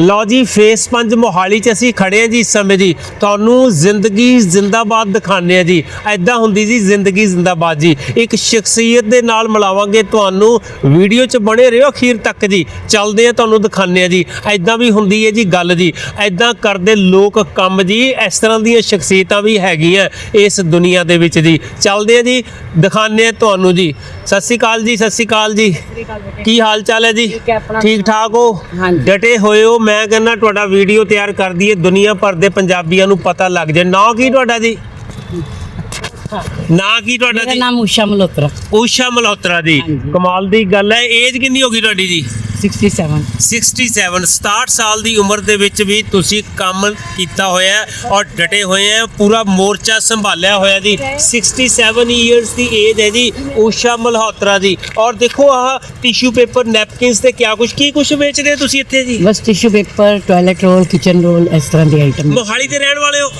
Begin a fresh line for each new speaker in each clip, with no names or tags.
ਲਓ ਜੀ ਫੇਸ 5 ਮੋਹਾਲੀ 'ਚ ਅਸੀਂ ਖੜੇ ਹਾਂ ਜੀ ਇਸ ਸਮੇਂ ਜੀ। ਤੁਹਾਨੂੰ ਜ਼ਿੰਦਗੀ ਜ਼ਿੰਦਾਬਾਦ ਦਿਖਾਉਂਦੇ ਆ ਜੀ। ਐਦਾਂ ਹੁੰਦੀ ਜੀ ਜ਼ਿੰਦਗੀ ਜ਼ਿੰਦਾਬਾਦ ਜੀ। ਇੱਕ ਸ਼ਖਸੀਅਤ ਦੇ ਨਾਲ ਮਿਲਾਵਾਂਗੇ ਤੁਹਾਨੂੰ। ਵੀਡੀਓ 'ਚ ਬਣੇ ਰਹੋ ਅਖੀਰ ਤੱਕ ਜੀ। ਚੱਲਦੇ ਆ ਤੁਹਾਨੂੰ ਦਿਖਾਉਂਦੇ ਆ ਜੀ। ਐਦਾਂ ਵੀ ਹੁੰਦੀ ਹੈ ਜੀ ਗੱਲ ਜੀ। ਐਦਾਂ ਕਰਦੇ ਲੋਕ ਕੰਮ ਜੀ। ਇਸ ਤਰ੍ਹਾਂ ਦੀਆਂ ਸ਼ਖਸੀਅਤਾਂ ਵੀ ਹੈਗੀਆਂ ਇਸ ਦੁਨੀਆ ਦੇ ਵਿੱਚ ਜੀ। ਚੱਲਦੇ ਆ ਜੀ ਦਿਖਾਉਂਦੇ ਆ ਤੁਹਾਨੂੰ ਜੀ। ਸਤਿ ਸ਼੍ਰੀ ਅਕਾਲ ਜੀ ਸਤਿ ਸ਼੍ਰੀ ਅਕਾਲ ਜੀ। ਕੀ ਹਾਲ ਚਾਲ ਹੈ ਜੀ?
ਠੀਕ
ਠੀਕ ਹੋ। ਡਟੇ ਹੋਏ ਹੋ ਮੈਂ ਕਹਿੰਦਾ ਤੁਹਾਡਾ ਵੀਡੀਓ ਤਿਆਰ ਕਰ ਦਈਏ ਦੁਨੀਆ ਭਰ ਦੇ ਪੰਜਾਬੀਆਂ ਨੂੰ ਪਤਾ ਲੱਗ ਜਾਏ। ਨਾਂ ਕੀ ਤੁਹਾਡਾ ਜੀ? ਨਾਂ ਕੀ ਤੁਹਾਡਾ
ਮੇਰਾ
ਜੀ?
ਨਾਮ ਊਸ਼ਾ ਮਲਹੋਤਰਾ।
ਊਸ਼ਾ ਮਲਹੋਤਰਾ ਜੀ। ਕਮਾਲ ਦੀ ਗੱਲ ਹੈ। ਏਜ ਕਿੰਨੀ ਹੋ ਗਈ ਤੁਹਾਡੀ ਜੀ?
67
67 67 ਸਾਲ ਦੀ ਉਮਰ ਦੇ ਵਿੱਚ ਵੀ ਤੁਸੀਂ ਕੰਮ ਕੀਤਾ ਹੋਇਆ ਹੈ ਔਰ ਡਟੇ ਹੋਏ ਹੈ ਪੂਰਾ ਮੋਰਚਾ ਸੰਭਾਲਿਆ ਹੋਇਆ ਜੀ। 67 ਇਅਰਸ ਦੀ ਏਜ ਹੈ ਜੀ ਊਸ਼ਾ ਮਲਹੋਤਰਾ ਜੀ ਔਰ ਦੇਖੋ ਆਹ ਟਿਸ਼ੂ ਪੇਪਰ ਨੈਪਕਿਨਸ ਤੇ ਕਿਆ ਕੁਛ ਕੀ ਕੁਛ ਵੇਚਦੇ ਹੋ ਤੁਸੀਂ ਇੱਥੇ ਜੀ?
ਬਸ tissue paper toilet roll kitchen roll ਇਸ ਤਰ੍ਹਾਂ ਦੇ ਆਈਟਮ
ਮੋਹਾਲੀ ਦੇ ਰਹਿਣ ਵਾਲੇ ਹੋ?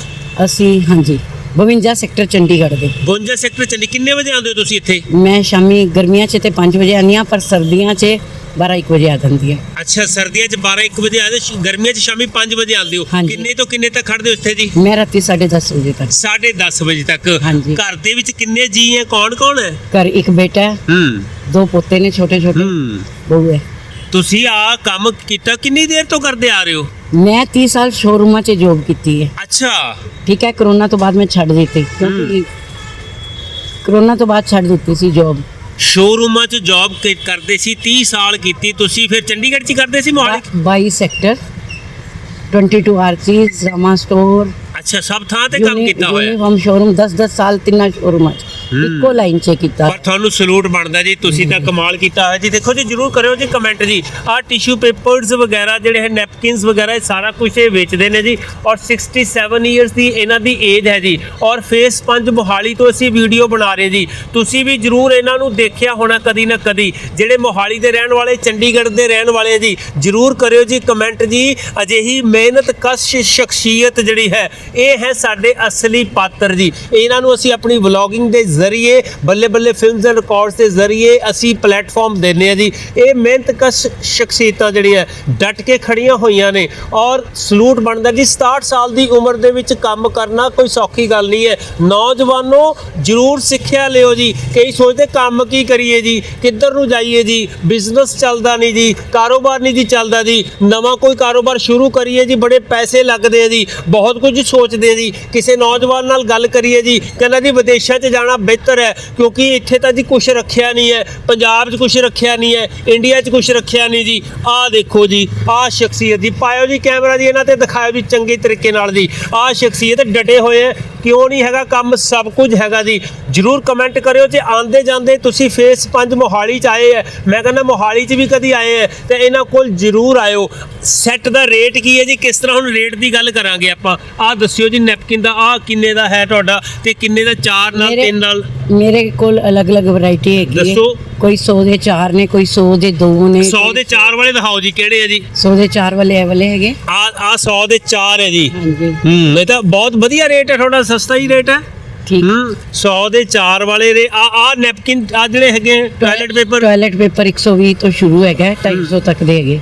ਅਸੀਂ ਹਾਂਜੀ 52 ਸੈਕਟਰ ਚੰਡੀਗੜ੍ਹ ਦੇ।
52 ਸੈਕਟਰ ਚੱਲੀ ਕਿੰਨੇ ਵਜੇ ਆਉਂਦੇ ਹੋ ਤੁਸੀਂ ਇੱਥੇ?
ਮੈਂ ਸ਼ਾਮੀ ਗਰਮੀਆਂ 'ਚ ਤੇ 5 ਵਜੇ ਆਉਂਦੀ ਹਾਂ ਪਰ ਸਰਦੀਆਂ 'ਚ 12 1 ਵਜੇ ਆ ਜਾਂਦੀ ਹੈ।
ਅੱਛਾ ਸਰਦੀਆਂ 'ਚ 12 1 ਵਜੇ ਆਦੇ ਗਰਮੀਆਂ 'ਚ ਸ਼ਾਮੀ 5 ਵਜੇ ਆਉਂਦੇ ਹੋ।
ਹਾਂਜੀ।
ਕਿੰਨੇ ਤੋਂ ਕਿੰਨੇ ਤੱਕ ਖੜਦੇ ਹੋ ਇੱਥੇ ਜੀ?
ਮੈਂ ਰਾਤੀ 10:30 ਵਜੇ ਤੱਕ।
10:30 ਵਜੇ ਤੱਕ।
ਹਾਂਜੀ।
ਘਰ ਦੇ ਵਿੱਚ ਕਿੰਨੇ ਜੀ ਹੈ? ਕੌਣ ਕੌਣ ਹੈ?
ਘਰ ਇੱਕ ਬੇਟਾ ਹੈ।
ਹੂੰ।
ਦੋ ਪੋਤੇ ਨੇ ਛੋਟੇ ਛੋਟੇ।
ਹੂੰ।
ਬਹੂ ਹੈ।
ਤੁਸੀਂ ਆ ਕੰਮ ਕੀਤਾ ਕਿੰਨੀ ਦੇਰ ਤੋਂ ਕਰਦੇ ਆ ਰਹੇ ਹੋ?
ਮੈਂ 30 ਸਾਲ ਸ਼ੋਰੂਮਾਂ 'ਚ ਜੌਬ ਕੀਤੀ ਹੈ।
ਅੱਛਾ।
ਠੀਕ ਹੈ ਕਰੋਨਾ ਤੋਂ ਬਾਅਦ ਮੈਂ ਛੱਡ ਦਿੱਤੀ ਕਿਉਂਕਿ ਕਰੋਨਾ ਤੋਂ ਬਾਅਦ ਛੱਡ ਦਿੱਤੀ ਸੀ ਜੌਬ
ਸ਼ੋਰੂਮਾਂ 'ਚ ਜੌਬ ਕਰਦੇ ਸੀ 30 ਸਾਲ ਕੀਤੀ। ਤੁਸੀਂ ਫਿਰ ਚੰਡੀਗੜ੍ਹ 'ਚ ਹੀ ਕਰਦੇ ਸੀ Mohali?
22 sector 22 Archies Rama store
ਅੱਛਾ ਸਭ ਥਾਂ ਤੇ ਕੰਮ ਕੀਤਾ ਹੋਇਆ।
ਯੂਨੀਫਾਰਮ ਸ਼ੋਰੂਮ 10 10 ਸਾਲ ਤਿੰਨਾਂ ਸ਼ੋਰੂਮਾਂ 'ਚ। ਇੱਕੋ ਲਾਈਨ 'ਚ ਕੀਤਾ।
ਪਰ ਤੁਹਾਨੂੰ ਸਲੂਟ ਬਣਦਾ ਜੀ ਤੁਸੀਂ ਤਾਂ ਕਮਾਲ ਕੀਤਾ ਹੋਇਆ ਜੀ। ਦੇਖੋ ਜੀ ਜਰੂਰ ਕਰਿਓ ਜੀ ਕਮੈਂਟ ਜੀ। ਆਹ ਟਿਸ਼ੂ ਪੇਪਰਸ ਵਗੈਰਾ ਜਿਹੜੇ ਹੈ ਨੈਪਕਿਨਸ ਵਗੈਰਾ ਇਹ ਸਾਰਾ ਕੁਝ ਇਹ ਵੇਚਦੇ ਨੇ ਜੀ। ਔਰ 67 ਇਅਰਸ ਦੀ ਇਹਨਾਂ ਦੀ ਏਜ ਹੈ ਜੀ। ਔਰ ਫੇਸ 5 ਮੋਹਾਲੀ ਤੋਂ ਅਸੀਂ ਵੀਡੀਓ ਬਣਾ ਰਹੇ ਜੀ। ਤੁਸੀਂ ਵੀ ਜਰੂਰ ਇਹਨਾਂ ਨੂੰ ਦੇਖਿਆ ਹੋਣਾ ਕਦੀ ਨਾ ਕਦੀ। ਜਿਹੜੇ ਮੋਹਾਲੀ ਦੇ ਰਹਿਣ ਵਾਲੇ ਚੰਡੀਗੜ੍ਹ ਦੇ ਰਹਿਣ ਵਾਲੇ ਜੀ ਜਰੂਰ ਕਰਿਓ ਜੀ ਕਮੈਂਟ ਜੀ। ਅਜਿਹੀ ਮਿਹਨਤ ਕਸ਼ ਸ਼ਖਸੀਅਤ ਜਿਹੜੀ ਹੈ ਇਹ ਹੈ ਸਾਡੇ ਅਸਲੀ ਪਾਤਰ ਜੀ। ਇਹਨਾਂ ਨੂੰ ਅਸੀਂ ਆਪਣੀ ਵਲੌਗਿੰਗ ਦੇ ਜ਼ਰੀਏ, ਬੱਲੇ ਬੱਲੇ ਫਿਲਮਸ ਐਂਡ ਰਿਕਾਰਡਸ ਦੇ ਜ਼ਰੀਏ ਅਸੀਂ ਪਲੇਟਫਾਰਮ ਦਿੰਦੇ ਆ ਜੀ। ਇਹ ਮਿਹਨਤਕਸ਼ ਸ਼ਖਸੀਅਤਾਂ ਜਿਹੜੀਆਂ ਡਟ ਕੇ ਖੜੀਆਂ ਹੋਈਆਂ ਨੇ ਔਰ ਸਲੂਟ ਬਣਦਾ ਜੀ। 67 ਸਾਲ ਦੀ ਉਮਰ ਦੇ ਵਿੱਚ ਕੰਮ ਕਰਨਾ ਕੋਈ ਸੌਖੀ ਗੱਲ ਨਹੀਂ ਹੈ। ਨੌਜਵਾਨੋ ਜਰੂਰ ਸਿੱਖਿਆ ਲਿਓ ਜੀ। ਕਈ ਸੋਚਦੇ ਕੰਮ ਕੀ ਕਰੀਏ ਜੀ? ਕਿੱਧਰ ਨੂੰ ਜਾਈਏ ਜੀ? ਬਿਜ਼ਨਸ ਚੱਲਦਾ ਨਹੀਂ ਜੀ। ਕਾਰੋਬਾਰ ਨਹੀਂ ਜੀ ਚੱਲਦਾ ਜੀ। ਨਵਾਂ ਕੋਈ ਕਾਰੋਬਾਰ ਸ਼ੁਰੂ ਕਰੀਏ ਜੀ। ਬੜੇ ਪੈਸੇ ਲੱਗਦੇ ਆ ਜੀ। ਬਹੁਤ ਕੁਝ ਸੋਚਦੇ ਆ ਜੀ। ਕਿਸੇ ਨੌਜਵਾਨ ਨਾਲ ਗੱਲ ਕਰੀਏ ਜੀ। ਕਹਿੰਦਾ ਜੀ, ਵਿਦੇਸ਼ਾਂ 'ਚ ਜਾਣਾ ਬਿਹਤਰ ਹੈ, ਕਿਉਂਕਿ ਇੱਥੇ ਤਾਂ ਜੀ ਕੁਝ ਰੱਖਿਆ ਨਹੀਂ ਹੈ, ਪੰਜਾਬ 'ਚ ਕੁਝ ਰੱਖਿਆ ਨਹੀਂ ਹੈ ਇੰਡੀਆ 'ਚ ਕੁਝ ਰੱਖਿਆ ਨਹੀਂ ਜੀ। ਆਹ ਦੇਖੋ ਜੀ ਆਹ ਸ਼ਖਸੀਅਤ ਜੀ, ਪਾਇਓ ਜੀ ਕੈਮਰਾ ਜੀ, ਇਹਨਾਂ ਤੇ ਦਿਖਾਇਓ ਜੀ ਚੰਗੇ ਤਰੀਕੇ ਨਾਲ ਜੀ। ਆਹ ਸ਼ਖਸੀਅਤ ਡਟੇ ਹੋਏ ਹੈ ਕਿਉਂ ਨਹੀਂ ਹੈਗਾ? ਕੰਮ ਸਭ ਕੁਝ ਹੈਗਾ ਜੀ। ਜਰੂਰ ਕਮੈਂਟ ਕਰਿਓ ਜੇ ਆਂਦੇ ਜਾਂਦੇ ਤੁਸੀਂ ਫੇਸ 5 ਮੋਹਾਲੀ ਚ ਆਏ ਹੈ ਮੈਂ ਕਹਿੰਦਾ ਮੋਹਾਲੀ ਚ ਵੀ ਕਦੀ ਆਏ ਹੈ ਤੇ ਇਹਨਾਂ ਕੋਲ ਜਰੂਰ ਆਇਓ। ਸੈੱਟ ਦਾ ਰੇਟ ਕੀ ਹੈ ਜੀ? ਕਿਸ ਤਰ੍ਹਾਂ ਹੁਣ ਰੇਟ ਦੀ ਗੱਲ ਕਰਾਂਗੇ ਆਪਾਂ? ਆਹ ਦੱਸਿਓ ਜੀ ਨੈਪਕਿਨ ਦਾ ਆਹ ਕਿੰਨੇ ਦਾ ਹੈ ਤੁਹਾਡਾ? ਤੇ ਕਿੰਨੇ ਦਾ ਚਾਰ ਨਾਲ ਤਿੰਨ ਨਾਲ?
ਮੇਰੇ ਕੋਲ ਅਲੱਗ-ਅਲੱਗ ਵੈਰਾਈਟੀ ਹੈਗੀ ਹੈ
ਦੱਸੋ।
ਕੋਈ 100 ਦੇ 4 ਨੇ ਕੋਈ 100 ਦੇ 2 ਨੇ।
100 ਦੇ ਚਾਰ ਵਾਲੇ ਦਿਖਾਓ ਜੀ ਕਿਹੜੇ ਹੈ ਜੀ?
100 ਦੇ 4 ਵਾਲੇ ਇਹ ਵਾਲੇ ਹੈਗੇ।
ਆ ਆ 100 ਦੇ ਚਾਰ ਹੈ ਜੀ।
ਹਾਂਜੀ।
ਹੂੰ ਇਹ ਤਾਂ ਬਹੁਤ ਵਧੀਆ ਰੇਟ ਹੈ ਤੁਹਾਡਾ ਸਸਤਾ ਹੀ ਰੇਟ ਹੈ।
ਠੀਕ।
ਹੂੰ 100 ਦੇ ਚਾਰ ਵਾਲੇ ਰੇ ਆ ਆ ਨੈਪਕਿਨ ਆ ਜਿਹੜੇ ਹੈਗੇ ਟਾਇਲਟ ਪੇਪਰ
ਟਾਇਲਟ ਪੇਪਰ 120 ਤੋਂ ਸ਼ੁਰੂ ਹੈਗਾ ਹੈ, 250 ਤੱਕ ਦੇ ਹੈਗੇ।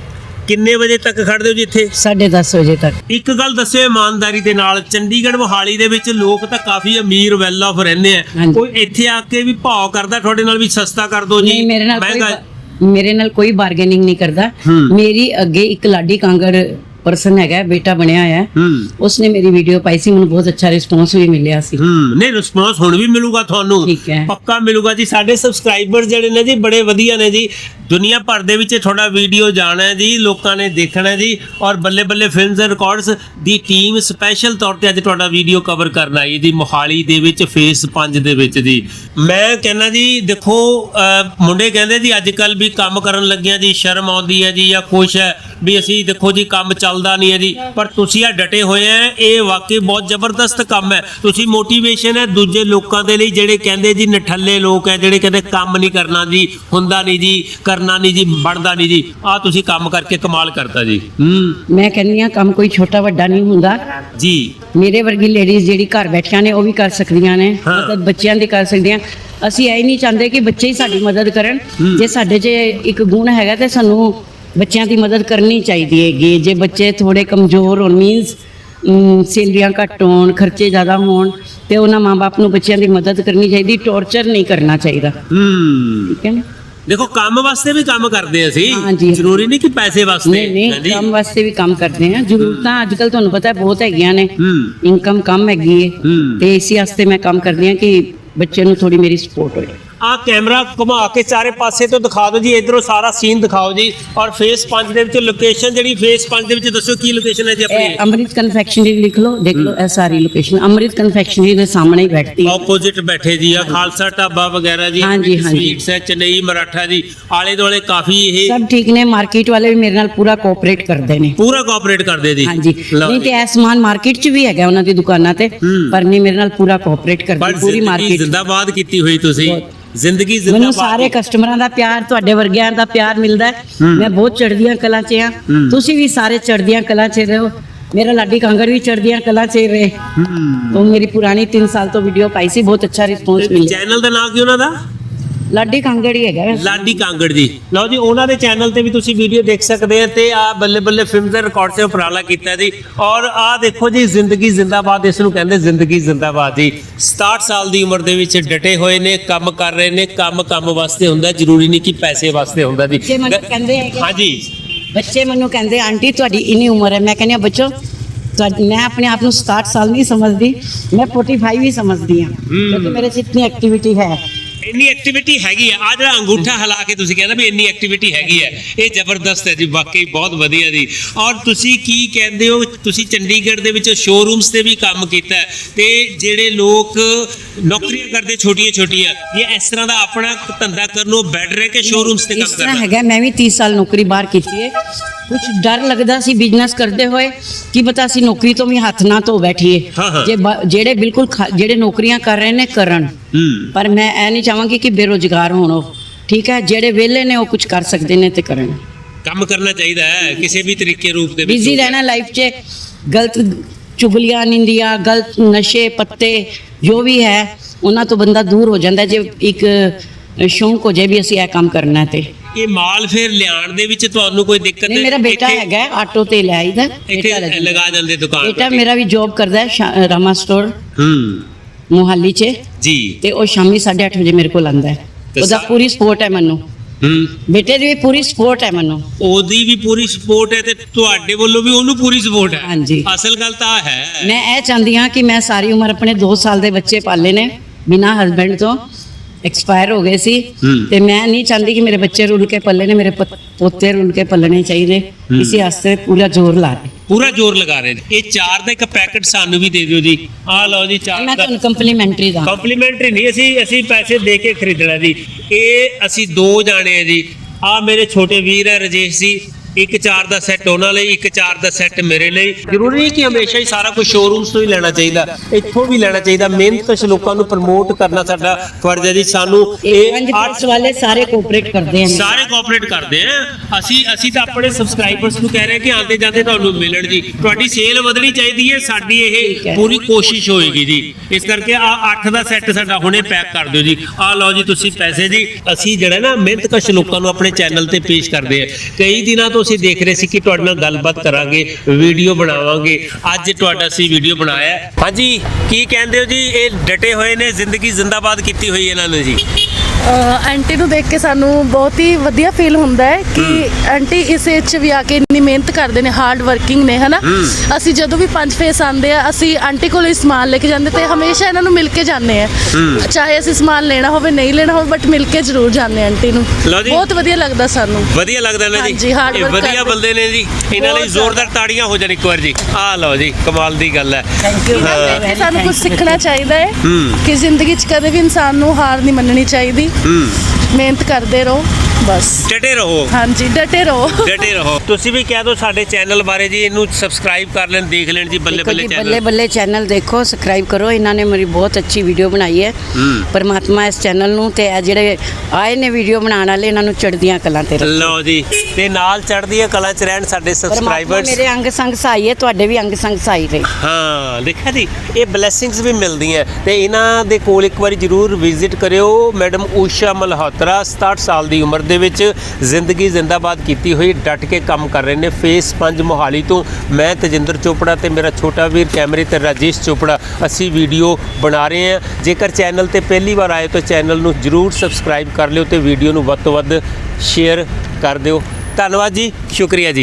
ਕਿੰਨੇ ਵਜੇ ਤੱਕ ਖੜਦੇ ਹੋ ਜੀ ਇੱਥੇ?
10:30 ਵਜੇ ਤੱਕ।
ਇੱਕ ਗੱਲ ਦੱਸਿਓ ਇਮਾਨਦਾਰੀ ਦੇ ਨਾਲ ਚੰਡੀਗੜ੍ਹ ਮੋਹਾਲੀ ਦੇ ਵਿੱਚ ਲੋਕ ਤਾਂ ਕਾਫੀ ਅਮੀਰ ਵੈਲ ਆਫ ਰਹਿੰਦੇ ਆ।
ਹਾਂਜੀ।
ਕੋਈ ਇੱਥੇ ਆ ਕੇ ਵੀ ਭਾਅ ਕਰਦਾ ਤੁਹਾਡੇ ਨਾਲ ਵੀ ਸਸਤਾ ਕਰ ਦਿਓ ਜੀ।
ਨਹੀਂ ਮੇਰੇ ਨਾਲ ਕੋਈ
ਮਹਿੰਗਾ-
ਬਾ- ਮੇਰੇ ਨਾਲ ਕੋਈ ਬਾਰਗੇਨਿੰਗ ਨਹੀਂ ਕਰਦਾ।
ਹੂੰ।
ਮੇਰੀ ਅੱਗੇ ਇੱਕ ਲਾਡੀ ਕਾਂਗੜ ਪਰਸਨ ਹੈਗਾ ਬੇਟਾ ਬਣਿਆ ਹੋਇਆ। ਹੈ।
ਹੂੰ
ਉਸਨੇ ਮੇਰੀ ਵੀਡੀਓ ਪਾਈ ਸੀ ਮੈਨੂੰ ਬਹੁਤ ਅੱਛਾ ਰਿਸਪੌਂਸ ਵੀ ਮਿਲਿਆ ਸੀ।
ਹੂੰ। ਨਹੀਂ ਰਿਸਪੌਂਸ ਹੁਣ ਵੀ ਮਿਲੂਗਾ ਤੁਹਾਨੂੰ।
ਠੀਕ ਹੈ।
ਪੱਕਾ ਮਿਲੂਗਾ ਜੀ ਸਾਡੇ ਸਬਸਕ੍ਰਾਈਬਰ ਜਿਹੜੇ ਨੇ ਜੀ ਬੜੇ ਵਧੀਆ ਨੇ ਜੀ। ਦੁਨੀਆ ਭਰ ਦੇ ਵਿੱਚ ਤੁਹਾਡਾ ਵੀਡੀਓ ਜਾਣਾ ਹੈ ਜੀ, ਲੋਕਾਂ ਨੇ ਦੇਖਣਾ ਹੈ ਜੀ, ਔਰ Balle Balle films and records the team special ਤੌਰ ਤੇ ਅੱਜ ਤੁਹਾਡਾ ਵੀਡੀਓ ਕਵਰ ਕਰਨ ਆਈ ਜੀ, ਮੋਹਾਲੀ ਦੇ ਵਿੱਚ ਫੇਸ 5 ਦੇ ਵਿੱਚ ਜੀ। ਮੈਂ ਕਹਿੰਦਾ ਜੀ, ਦੇਖੋ ਮੁੰਡੇ ਕਹਿੰਦੇ ਜੀ ਅੱਜ ਕੱਲ ਵੀ ਕੰਮ ਕਰਨ ਲੱਗਿਆ ਜੀ, ਸ਼ਰਮ ਆਉਂਦੀ ਹੈ ਜੀ ਜਾਂ ਕੁਛ ਹੈ ਵੀ ਅਸੀਂ ਦੇਖੋ ਜੀ, ਕੰਮ ਚੱਲਦਾ ਨਹੀਂ ਹੈ ਜੀ। ਪਰ ਤੁਸੀਂ ਆ ਡਟੇ ਹੋਏ ਆ ਇਹ ਵਾਕਈ ਬਹੁਤ ਜ਼ਬਰਦਸਤ ਕੰਮ ਹੈ। ਤੁਸੀਂ ਮੋਟੀਵੇਸ਼ਨ ਹੈ ਦੂਜੇ ਲੋਕਾਂ ਦੇ ਲਈ ਜਿਹੜੇ ਕਹਿੰਦੇ ਜੀ, ਨਠੱਲੇ ਲੋਕ ਹੈ, ਜਿਹੜੇ ਕਹਿੰਦੇ ਕੰਮ ਨਹੀਂ ਕਰਨਾ ਜੀ, ਹੁੰਦਾ ਨਹੀਂ ਜੀ ਕਰ ਕਰਨਾ ਨਹੀਂ ਜੀ ਬਣਦਾ ਨਹੀਂ ਜੀ। ਆ ਤੁਸੀਂ ਕੰਮ ਕਰਕੇ ਕਮਾਲ ਕਰਤਾ ਜੀ। ਹੂੰ।
ਮੈਂ ਕਹਿੰਦੀ ਹਾਂ ਕੰਮ ਕੋਈ ਛੋਟਾ ਵੱਡਾ ਨਹੀਂ ਹੁੰਦਾ।
ਜੀ।
ਮੇਰੇ ਵਰਗੀ ਲੇਡੀਜ਼ ਜਿਹੜੀ ਘਰ ਬੈਠੀਆਂ ਨੇ ਉਹ ਵੀ ਕਰ ਸਕਦੀਆਂ ਨੇ।
ਹਾਂ।
ਮਤਲਬ ਬੱਚਿਆਂ ਦੀ ਕਰ ਸਕਦੀਆਂ। ਅਸੀਂ ਇਹ ਨਹੀਂ ਚਾਹੁੰਦੇ ਕਿ ਬੱਚੇ ਹੀ ਸਾਡੀ ਮਦਦ ਕਰਨ। ਜੇ ਸਾਡੇ 'ਚ ਇੱਕ ਗੁਣ ਹੈਗਾ ਤੇ ਸਾਨੂੰ ਬੱਚਿਆਂ ਦੀ ਮਦਦ ਕਰਨੀ ਚਾਹੀਦੀ ਹੈਗੀ। ਜੇ ਬੱਚੇ ਥੋੜੇ ਕਮਜ਼ੋਰ ਹੋਣ ਮੀਨਸ ਸੈਲਰੀਆਂ ਘੱਟ ਹੋਣ ਖਰਚੇ ਜ਼ਿਆਦਾ ਹੋਣ ਤੇ ਉਹਨਾਂ ਮਾਪੇ ਨੂੰ ਬੱਚਿਆਂ ਦੀ ਮਦਦ ਕਰਨੀ ਚਾਹੀਦੀ। ਟੌਰਚਰ ਨਹੀਂ ਕਰਨਾ ਚਾਹੀਦਾ।
ਹੂੰ।
ਠੀਕ ਹੈ ਨਾ?
ਦੇਖੋ ਕੰਮ ਵਾਸਤੇ ਵੀ ਕੰਮ ਕਰਦੇ ਹਾਂ ਅਸੀਂ।
ਹਾਂਜੀ।
ਜ਼ਰੂਰੀ ਨਹੀਂ ਕਿ ਪੈਸੇ ਵਾਸਤੇ।
ਨਹੀਂ। ਕੰਮ ਵਾਸਤੇ ਵੀ ਕੰਮ ਕਰਦੇ ਆ ਜ਼ਰੂਰਤਾਂ ਅੱਜ ਕੱਲ ਤੁਹਾਨੂੰ ਪਤਾ ਹੈ ਬਹੁਤ ਹੈਗੀਆਂ ਨੇ।
ਹੂੰ।
ਇਨਕਮ ਕਮ ਹੈਗੀ ਹੈ
ਹੂੰ।
ਤੇ ਇਸੇ ਵਾਸਤੇ ਮੈਂ ਕੰਮ ਕਰਦੀ ਹਾਂ ਕਿ ਬੱਚੇ ਨੂੰ ਥੋੜੀ ਮੇਰੀ ਸਪੋਰਟ ਹੋਏ।
ਆ ਕੈਮਰਾ ਘੁਮਾ ਕੇ ਚਾਰੇ ਪਾਸੇ ਤੋਂ ਦਿਖਾ ਦਿਓ ਜੀ ਇਧਰੋਂ ਸਾਰਾ ਸੀਨ ਦਿਖਾਓ ਜੀ। ਔਰ ਫੇਸ 5 ਦੇ ਵਿੱਚ ਲੋਕੇਸ਼ਨ ਜਿਹੜੀ ਫੇਸ 5 ਦੇ ਵਿੱਚ ਦੱਸੋ ਕੀ ਲੋਕੇਸ਼ਨ ਹੈ ਜੀ ਆਪਣੀ?
ਅੰਮ੍ਰਿਤ ਕਨਫੈਕਸ਼ਨਰੀ ਲਿਖ ਲਓ ਦੇਖ ਲਓ ਇਹ ਸਾਰੀ ਲੋਕੇਸ਼ਨ ਅੰਮ੍ਰਿਤ ਕਨਫੈਕਸ਼ਨਰੀ ਦੇ ਸਾਹਮਣੇ ਹੀ ਬੈਠਦੀ ਹੈ
ਆਪੋਜ਼ਿਟ ਬੈਠੇ ਜੀ ਆ ਖਾਲਸਾ ਢਾਬਾ ਵਗੈਰਾ ਜੀ
ਹਾਂਜੀ, ਹਾਂਜੀ।
ਸਵੀਟਸ ਹੈ ਚੇਨਈ ਮਰਾਠਾ ਜੀ ਆਲੇ ਦੁਆਲੇ ਕਾਫੀ ਇਹ
ਸਭ ਠੀਕ ਨੇ ਮਾਰਕੀਟ ਵਾਲੇ ਵੀ ਮੇਰੇ ਨਾਲ ਪੂਰਾ ਕੋਆਪਰੇਟ ਕਰਦੇ ਨੇ।
ਪੂਰਾ ਕੋਆਪਰੇਟ ਕਰਦੇ ਜੀ।
ਹਾਂਜੀ। ਨਹੀਂ। ਤੇ ਇਹ ਸਮਾਨ ਮਾਰਕੀਟ 'ਚ ਵੀ ਹੈਗਾ ਉਹਨਾਂ ਦੀ ਦੁਕਾਨਾਂ ਤੇ। ਪਰ ਨਹੀਂ ਮੇਰੇ ਨਾਲ ਪੂਰਾ ਕੋਆਪਰੇਟ
ਪਰ
ਕਰਦੇ ਪੂਰੀ ਮਾਰਕੀਟ
ਜ਼ਿੰਦਾਬਾਦ ਕੀਤੀ ਹੋਈ ਤੁਸੀਂ। ਜ਼ਿੰਦਗੀ
ਮੈਨੂੰ
ਜ਼ਿੰਦਾਬਾਦ
ਸਾਰੇ ਕਸਟਮਰਾਂ ਦਾ ਪਿਆਰ ਤੁਹਾਡੇ ਵਰਗਿਆਂ ਦਾ ਪਿਆਰ ਮਿਲਦਾ ਹੈ। ਮੈਂ ਬਹੁਤ ਚੜ੍ਹਦੀਆਂ ਕਲਾਂ 'ਚ ਆ। ਤੁਸੀਂ ਵੀ ਸਾਰੇ ਚੜ੍ਹਦੀਆਂ ਕਲਾਂ 'ਚ ਰਹੋ। ਮੇਰਾ ਲਾਡੀ ਕਾਂਗੜ ਵੀ ਚੜ੍ਹਦੀਆਂ ਕਲਾਂ 'ਚ ਹੀ ਰਹੇ।
ਹੂੰ।
ਉਹ ਮੇਰੀ ਪੁਰਾਣੀ 3 ਸਾਲ ਤੋਂ ਵੀਡੀਓ ਪਾਈ ਸੀ। ਬਹੁਤ ਅੱਛਾ ਰਿਸਪੌਂਸ ਮਿਲਿਆ।
ਚੈਨਲ ਦਾ ਨਾਮ ਕੀ ਉਹਨਾਂ ਦਾ?
ਲਾਡੀ ਕਾਂਗੜ ਹੀ ਹੈਗਾ
ਲਾਡੀ ਕਾਂਗੜ ਜੀ। ਲਓ ਜੀ ਉਹਨਾਂ ਦੇ ਚੈਨਲ ਤੇ ਵੀ ਤੁਸੀਂ ਵੀਡੀਓ ਦੇਖ ਸਕਦੇ ਆ ਤੇ ਆ ਬੱਲੇ ਬੱਲੇ ਫਿਲਮ ਦੇ ਰਿਕਾਰਡ ਤੇ ਉਪਰਾਲਾ ਕੀਤਾ ਜੀ। ਔਰ ਆ ਦੇਖੋ ਜੀ ਜ਼ਿੰਦਗੀ ਜ਼ਿੰਦਾਬਾਦ ਇਸ ਨੂੰ ਕਹਿੰਦੇ ਜ਼ਿੰਦਗੀ ਜ਼ਿੰਦਾਬਾਦ ਜੀ। 67 ਸਾਲ ਦੀ ਉਮਰ ਦੇ ਵਿੱਚ ਡਟੇ ਹੋਏ ਨੇ ਕੰਮ ਕਰ ਰਹੇ ਨੇ ਕੰਮ ਕੰਮ ਵਾਸਤੇ ਹੁੰਦਾ ਜ਼ਰੂਰੀ ਨਹੀਂ ਕਿ ਪੈਸੇ ਵਾਸਤੇ ਹੁੰਦਾ ਜੀ।
ਬੱਚੇ ਮੈਨੂੰ ਕਹਿੰਦੇ
ਹਾਂਜੀ।
ਬੱਚੇ ਮੈਨੂੰ ਕਹਿੰਦੇ ਆਂਟੀ ਤੁਹਾਡੀ ਇੰਨੀ ਉਮਰ ਹੈ। ਮੈਂ ਕਹਿੰਦੀ ਹਾਂ ਬੱਚੋ ਤੁਹਾ- ਮੈਂ ਆਪਣੇ ਆਪ ਨੂੰ 67 ਸਾਲ ਨਹੀਂ ਸਮਝਦੀ ਮੈਂ 45 ਹੀ ਸਮਝਦੀ ਹਾਂ। ਕਿਉਂਕਿ ਮੇਰੇ 'ਚ ਇਤਨੀ ਐਕਟੀਵਿਟੀ ਹੈ।
ਇੰਨੀ ਐਕਟੀਵਿਟੀ ਹੈਗੀ ਆ। ਆ ਜਿਹੜਾ ਅੰਗੂਠਾ ਹਿਲਾ ਕੇ ਤੁਸੀਂ ਕਹਿੰਦੇ ਵੀ ਇੰਨੀ ਐਕਟੀਵਿਟੀ ਹੈਗੀ ਹੈ ਇਹ ਜ਼ਬਰਦਸਤ ਹੈ ਜੀ ਵਾਕਈ ਬਹੁਤ ਵਧੀਆ ਜੀ। ਔਰ ਤੁਸੀਂ ਕੀ ਕਹਿੰਦੇ ਹੋ ਤੁਸੀਂ ਚੰਡੀਗੜ੍ਹ ਦੇ ਵਿੱਚ ਸ਼ੋਰੂਮਸ ਤੇ ਵੀ ਕੰਮ ਕੀਤਾ ਤੇ ਜਿਹੜੇ ਲੋਕ ਨੌਕਰੀਆਂ ਕਰਦੇ ਛੋਟੀਆਂ ਛੋਟੀਆਂ ਇਹ ਇਸ ਤਰ੍ਹਾਂ ਦਾ ਆਪਣਾ ਧੰਦਾ ਕਰਨੋਂ ਬੈਟਰ ਹੈ ਕਿ ਸ਼ੋਰੂਮਸ ਤੇ
ਇਸ
ਕੰਮ
ਤਰ੍ਹਾਂ
ਕਰਨਾ?
ਹੈਗਾ ਮੈਂ ਵੀ 30 ਸਾਲ ਨੌਕਰੀ ਬਾਹਰ ਕੀਤੀ ਹੈ। ਕੁਝ ਡਰ ਲੱਗਦਾ ਸੀ ਬਿਜ਼ਨਸ ਕਰਦੇ ਹੋਏ ਕੀ ਪਤਾ ਸੀ ਨੌਕਰੀ ਤੋਂ ਵੀ ਹੱਥ ਨਾ ਧੋ ਬੈਠੀਏ।
ਹਾਂ, ਹਾਂ।
ਜੇ ਬ- ਜਿਹੜੇ ਬਿਲਕੁਲ ਖਾ- ਜਿਹੜੇ ਨੌਕਰੀਆਂ ਕਰ ਰਹੇ ਨੇ ਕਰਨ।
ਹੂੰ।
ਪਰ ਮੈਂ ਇਹ ਨਹੀਂ ਚਾਹਾਂਗੀ ਕਿ ਬੇਰੋਜ਼ਗਾਰ ਹੋਣ ਉਹ। ਠੀਕ ਹੈ ਜਿਹੜੇ ਵਿਹਲੇ ਨੇ ਉਹ ਕੁਝ ਕਰ ਸਕਦੇ ਨੇ ਤੇ ਕਰਨ।
ਕੰਮ ਕਰਨਾ ਚਾਹੀਦਾ ਹੈ ਕਿਸੇ ਵੀ ਤਰੀਕੇ ਰੂਪ ਦੇ ਵਿੱਚ।
ਬਿਜ਼ੀ ਰਹਿਣਾ ਲਾਈਫ 'ਚ ਗਲਤ ਚੁਗਲੀਆਂ ਨਿੰਦੀਆਂ ਗਲਤ ਨਸ਼ੇ ਪੱਤੇ ਜੋ ਵੀ ਹੈ ਉਹਨਾਂ ਤੋਂ ਬੰਦਾ ਦੂਰ ਹੋ ਜਾਂਦਾ ਜੇ ਇੱਕ ਸ਼ੌਂਕ ਹੋ ਜਾਏ ਵੀ ਅਸੀਂ ਇਹ ਕੰਮ ਕਰਨਾ ਤੇ।
ਇਹ ਮਾਲ ਫਿਰ ਲਿਆਉਣ ਦੇ ਵਿੱਚ ਤੁਹਾਨੂੰ ਕੋਈ ਦਿੱਕਤ
ਨਹੀਂ ਮੇਰਾ ਬੇਟਾ ਹੈਗਾ ਹੈ, ਆਟੋ ਤੇ ਲੈ ਆਈਦਾ ਬੇਟਾ
ਇੱਥੇ
ਜਾਂਦਾ।
ਲਗਾ ਜਾਂਦੇ ਦੁਕਾਨ
ਬੇਟਾ। ਮੇਰਾ ਵੀ ਜੌਬ ਕਰਦਾ ਹੈ ਸ਼ਾ- ਰਾਮਾ ਸਟੋਰ
ਹੂੰ।
ਮੋਹਾਲੀ 'ਚ।
ਜੀ।
ਤੇ ਉਹ ਸ਼ਾਮੀ 8:30 ਵਜੇ ਮੇਰੇ ਕੋਲ ਆਂਦਾ ਹੈ।
ਤੇ
ਉਹਦਾ
ਸਾ-
ਪੂਰੀ ਸਪੋਰਟ ਹੈ ਮੈਨੂੰ।
ਹੂੰ।
ਬੇਟੇ ਦੀ ਵੀ ਪੂਰੀ ਸਪੋਰਟ ਹੈ ਮੈਨੂੰ।
ਉਹਦੀ ਵੀ ਪੂਰੀ ਸਪੋਰਟ ਹੈ ਤੇ ਤੁਹਾਡੇ ਵੱਲੋਂ ਵੀ ਉਹਨੂੰ ਪੂਰੀ ਸਪੋਰਟ ਹੈ।
ਹਾਂਜੀ।
ਅਸਲ ਗੱਲ ਤਾਂ ਆਹ ਹੈ।
ਮੈਂ ਇਹ ਚਾਹੁੰਦੀ ਹਾਂ ਕਿ ਮੈਂ ਸਾਰੀ ਉਮਰ ਆਪਣੇ 2 ਸਾਲ ਦੇ ਬੱਚੇ ਪਾਲੇ ਨੇ ਬਿਨਾ ਹਸਬੈਂਡ ਤੋਂ। ਐਕਸਪਾਇਰ ਹੋ ਗਏ ਸੀ। ਤੇ ਮੈਂ ਨਹੀਂ ਚਾਹੁੰਦੀ ਕਿ ਮੇਰੇ ਬੱਚੇ ਰੁੱਲ ਕੇ ਪੱਲੇ ਨੇ ਮੇਰੇ ਪੁੱਤ- ਪੋਤੇ ਰੁੱਲ ਕੇ ਪੱਲਣੇ ਚਾਹੀਦੇ। ਇਸੇ ਵਾਸਤੇ ਪੂਰਾ ਜ਼ੋਰ ਲਾ ਰਹੇ।
ਪੂਰਾ ਜ਼ੋਰ ਲਗਾ ਰਹੇ ਨੇ। ਇਹ ਚਾਰ ਦਾ ਇੱਕ ਪੈਕੇਟ ਸਾਨੂੰ ਵੀ ਦੇ ਦਿਓ ਜੀ। ਆਹ ਲਓ ਜੀ ਚਾਰ
ਮੈਂ
ਦਾ।
ਤੁਹਾਨੂੰ ਕੰਪਲੀਮੈਂਟਰੀ ਦਾ।
ਕੰਪਲੀਮੈਂਟਰੀ ਨਹੀਂ ਅਸੀਂ ਅਸੀਂ ਪੈਸੇ ਦੇ ਕੇ ਖਰੀਦਣਾ ਜੀ। ਇਹ ਅਸੀਂ ਦੋ ਜਾਣੇ ਆ ਜੀ। ਆ ਮੇਰੇ ਛੋਟੇ ਵੀਰ ਹੈ ਰਜੇਸ਼ ਜੀ। ਇੱਕ ਚਾਰ ਦਾ ਸੈੱਟ ਉਹਨਾਂ ਲਈ ਇੱਕ ਚਾਰ ਦਾ ਸੈੱਟ ਮੇਰੇ ਲਈ। ਜ਼ਰੂਰੀ ਨਹੀਂ ਕਿ ਹਮੇਸ਼ਾ ਹੀ ਸਾਰਾ ਕੁਝ ਸ਼ੋਰੂਮਸ ਤੋਂ ਹੀ ਲੈਣਾ ਚਾਹੀਦਾ ਇੱਥੋਂ ਵੀ ਲੈਣਾ ਚਾਹੀਦਾ। ਮਿਹਨਤਕਸ਼ ਲੋਕਾਂ ਨੂੰ ਪ੍ਰਮੋਟ ਕਰਨਾ ਸਾਡਾ ਫਰਜ਼ ਹੈ ਜੀ। ਸਾਨੂੰ
ਇਹ
ਅੱਠ
ਪੁਲਿਸ ਵਾਲੇ ਸਾਰੇ ਕੋਆਪਰੇਟ ਕਰਦੇ ਹਨ
ਸਾਰੇ ਕੋਆਪਰੇਟ ਕਰਦੇ ਆ। ਅਸੀਂ ਅਸੀਂ ਤਾਂ ਆਪਣੇ ਸਬਸਕ੍ਰਾਈਬਰਸ ਨੂੰ ਕਹਿ ਰਹੇ ਕਿ ਆਉਂਦੇ ਜਾਂਦੇ ਤੁਹਾਨੂੰ ਮਿਲਣ ਜੀ। ਤੁਹਾਡੀ ਸੇਲ ਵਧਣੀ ਚਾਹੀਦੀ ਹੈ ਸਾਡੀ ਇਹ। ਪੂਰੀ ਕੋਸ਼ਿਸ਼ ਹੋਏਗੀ ਜੀ। ਇਸ ਕਰਕੇ ਆ 8 ਦਾ ਸੈੱਟ ਸਾਡਾ ਹੁਣੇ ਪੈਕ ਕਰ ਦਿਓ ਜੀ। ਆ ਲਓ ਜੀ ਤੁਸੀਂ ਪੈਸੇ ਜੀ। ਅਸੀਂ ਜਿਹੜਾ ਨਾ ਮਿਹਨਤਕਸ਼ ਲੋਕਾਂ ਨੂੰ ਆਪਣੇ ਚੈਨਲ ਤੇ ਪੇਸ਼ ਕਰਦੇ ਆ। ਕਈ ਦਿਨਾਂ ਤੋਂ ਤੁਸੀਂ ਦੇਖ ਰਹੇ ਸੀ ਕਿ ਤੁਹਾਡੇ ਨਾਲ ਗੱਲਬਾਤ ਕਰਾਂਗੇ, ਵੀਡੀਓ ਬਣਾਵਾਂਗੇ। ਅੱਜ ਤੁਹਾਡਾ ਅਸੀਂ ਵੀਡੀਓ ਬਣਾਇਆ। ਹਾਂਜੀ, ਕੀ ਕਹਿੰਦੇ ਹੋ ਜੀ? ਇਹ ਡਟੇ ਹੋਏ ਨੇ, ਜ਼ਿੰਦਗੀ ਜ਼ਿੰਦਾਬਾਦ ਕੀਤੀ ਹੋਈ ਇਹਨਾਂ ਨੇ ਜੀ।
ਆਂਟੀ ਨੂੰ ਦੇਖ ਕੇ ਸਾਨੂੰ ਬਹੁਤ ਹੀ ਵਧੀਆ ਫੀਲ ਹੁੰਦਾ ਹੈ ਕਿ ਆਂਟੀ ਇਸ ਏਜ 'ਚ ਵੀ ਆ ਕੇ ਇੰਨੀ ਮਿਹਨਤ ਕਰਦੇ ਨੇ ਹਾਰਡ ਵਰਕਿੰਗ ਨੇ ਹਨਾ? ਅਸੀਂ ਜਦੋਂ ਵੀ ਪੰਜ ਫੇਸ ਆਉਂਦੇ ਆ ਅਸੀਂ ਆਂਟੀ ਕੋਲ ਹੀ ਸਮਾਨ ਲੈ ਕੇ ਜਾਂਦੇ ਤੇ ਹਮੇਸ਼ਾ ਇਹਨਾਂ ਨੂੰ ਮਿਲ ਕੇ ਜਾਂਦੇ ਆ। ਚਾਹੇ ਅਸੀਂ ਸਮਾਨ ਲੈਣਾ ਹੋਵੇ ਨਹੀਂ ਲੈਣਾ ਹੋਵੇ ਬਟ ਮਿਲ ਕੇ ਜ਼ਰੂਰ ਜਾਂਦੇ ਆ ਆਂਟੀ ਨੂੰ।
ਲਓ ਜੀ।
ਬਹੁਤ ਵਧੀਆ ਲੱਗਦਾ ਸਾਨੂੰ।
ਵਧੀਆ ਲੱਗਦਾ ਨਾ ਜੀ
ਹਾਂਜੀ, hard
ਇਹ
work
ਵਧੀਆ
ਕਰਦੇ।
ਬੰਦੇ ਨੇ ਜੀ। ਇਹਨਾਂ ਲਈ
ਬਹੁਤ
ਜ਼ੋਰਦਾਰ ਤਾੜੀਆਂ ਹੋ ਜਾਣ ਇੱਕ ਵਾਰ ਜੀ। ਆਹ ਲਓ ਜੀ ਕਮਾਲ ਦੀ ਗੱਲ ਹੈ।
ਇਹਨਾਂ ਦੇਖ ਕੇ ਸਾਨੂੰ ਕੁਝ ਸਿੱਖਣਾ ਚਾਹੀਦਾ ਹੈ। ਕਿ ਜ਼ਿੰਦਗੀ 'ਚ ਕਦੇ ਵੀ ਇਨਸਾਨ ਨੂੰ ਹਾਰ ਨਹੀਂ ਮੰਨਣੀ ਚਾਹੀਦੀ। ਮਿਹਨਤ ਕਰਦੇ ਰਹੋ। ਬਸ।
ਡਟੇ ਰਹੋ।
ਹਾਂਜੀ ਡਟੇ ਰਹੋ।
ਡਟੇ ਰਹੋ। ਤੁਸੀਂ ਵੀ ਕਹਿ ਦਿਓ ਸਾਡੇ ਚੈਨਲ ਬਾਰੇ ਜੀ ਇਹਨੂੰ ਸਬਸਕ੍ਰਾਈਬ ਕਰ ਲੈਣ ਦੇਖ ਲੈਣ ਜੀ ਬੱਲੇ ਬੱਲੇ
ਜੀ ਬੱਲੇ
ਚੈਨਲ
ਬੱਲੇ ਚੈਨਲ ਦੇਖੋ ਸਬਸਕ੍ਰਾਈਬ ਕਰੋ। ਇਹਨਾਂ ਨੇ ਮੇਰੀ ਬਹੁਤ ਅੱਛੀ ਵੀਡੀਓ ਬਣਾਈ ਹੈ। ਪਰਮਾਤਮਾ ਇਸ ਚੈਨਲ ਨੂੰ ਤੇ ਇਹ ਜਿਹੜੇ ਆਏ ਨੇ ਵੀਡੀਓ ਬਣਾਉਣ ਵਾਲੇ ਇਹਨਾਂ ਨੂੰ ਚੜ੍ਹਦੀਆਂ ਕਲਾਂ ਤੇ
ਲਓ ਜੀ ਤੇ ਨਾਲ ਚੜ੍ਹਦੀ ਹੈ ਕਲਾ ਚ ਰਹਿਣ ਸਾਡੇ ਸਬਸਕ੍ਰਾਈਬਰਸ
ਮੇਰੇ ਅੰਗ ਸੰਗ ਸਹਾਈ ਹੈ ਤੁਹਾਡੇ ਵੀ ਅੰਗ ਸੰਗ ਸਹਾਈ ਰਹੇ।
ਹਾਂ ਦੇਖਿਆ ਜੀ ਇਹ ਬਲੇਸਿੰਗਸ ਵੀ ਮਿਲਦੀਆਂ ਤੇ ਇਹਨਾਂ ਦੇ ਕੋਲ ਇੱਕ ਵਾਰੀ ਜਰੂਰ ਵਿਜ਼ਿਟ ਕਰਿਓ। ਮੈਡਮ ਊਸ਼ਾ ਮਲਹੋਤਰਾ 67 ਸਾਲ ਦੀ ਉਮਰ ਦੇ ਵਿੱਚ ਜ਼ਿੰਦਗੀ ਜ਼ਿੰਦਾਬਾਦ ਕੀਤੀ ਹੋਈ, ਡਟ ਕੇ ਕੰਮ ਕਰ ਰਹੇ ਨੇ ਫੇਸ 5 ਮੋਹਾਲੀ ਤੋਂ। ਮੈਂ ਤਜਿੰਦਰ ਚੋਪੜਾ ਤੇ ਮੇਰਾ ਛੋਟਾ ਵੀਰ ਕੈਮਰੇ ਤੇ ਰਾਜੇਸ਼ ਚੋਪੜਾ। ਅਸੀਂ ਵੀਡੀਓ ਬਣਾ ਰਹੇ ਹਾਂ। ਜੇਕਰ ਚੈਨਲ ਤੇ ਪਹਿਲੀ ਵਾਰ ਆਏ ਤਾਂ ਚੈਨਲ ਨੂੰ ਜਰੂਰ ਸਬਸਕ੍ਰਾਈਬ ਕਰ ਲਿਓ ਤੇ ਵੀਡੀਓ ਨੂੰ ਵੱਧ ਤੋਂ ਵੱਧ ਸ਼ੇਅਰ ਕਰ ਦਿਓ। ਧੰਨਵਾਦ ਜੀ। ਸ਼ੁਕਰੀਆ ਜੀ।